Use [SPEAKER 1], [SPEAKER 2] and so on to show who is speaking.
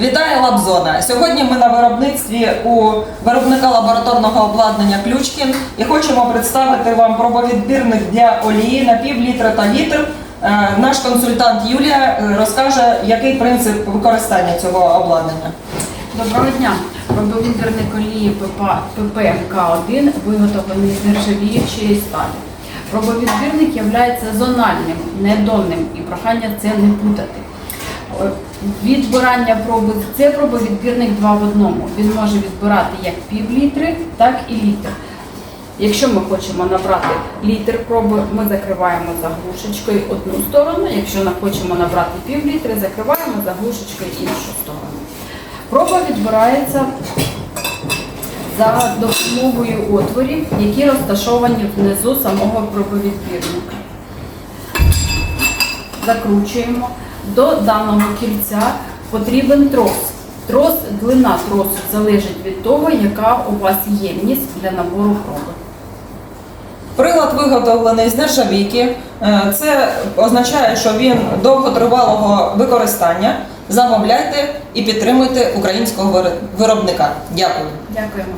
[SPEAKER 1] Вітаю Лабзона! Сьогодні ми на виробництві у виробника лабораторного обладнання Ключкін і хочемо представити вам пробовідбірник для олії на пів літра та літр. Е, Наш консультант Юлія е, розкаже, який принцип використання цього обладнання.
[SPEAKER 2] Доброго дня! Пробовідбірник олії ПП ППМК-1 виготовлений з нержавіючої сталі. Пробовідбірник є зональним, недонним і прохання це не путати. Відбирання проби це пробовідбірник два в одному. Він може відбирати як пів літри, так і літр. Якщо ми хочемо набрати літр проби, ми закриваємо заглушечкою одну сторону. Якщо ми хочемо набрати пів літри, закриваємо заглушечкою іншу сторону. Проба відбирається за допомогою отворів, які розташовані внизу самого пробовідбірника. Закручуємо. До даного кільця потрібен трос. Трос, длина тросу залежить від того, яка у вас ємність для набору проби.
[SPEAKER 1] Прилад виготовлений з нержавійки. Е, Це означає, що він довготривалого використання. Замовляйте і підтримуйте українського виробника. Дякую.
[SPEAKER 2] Дякуємо.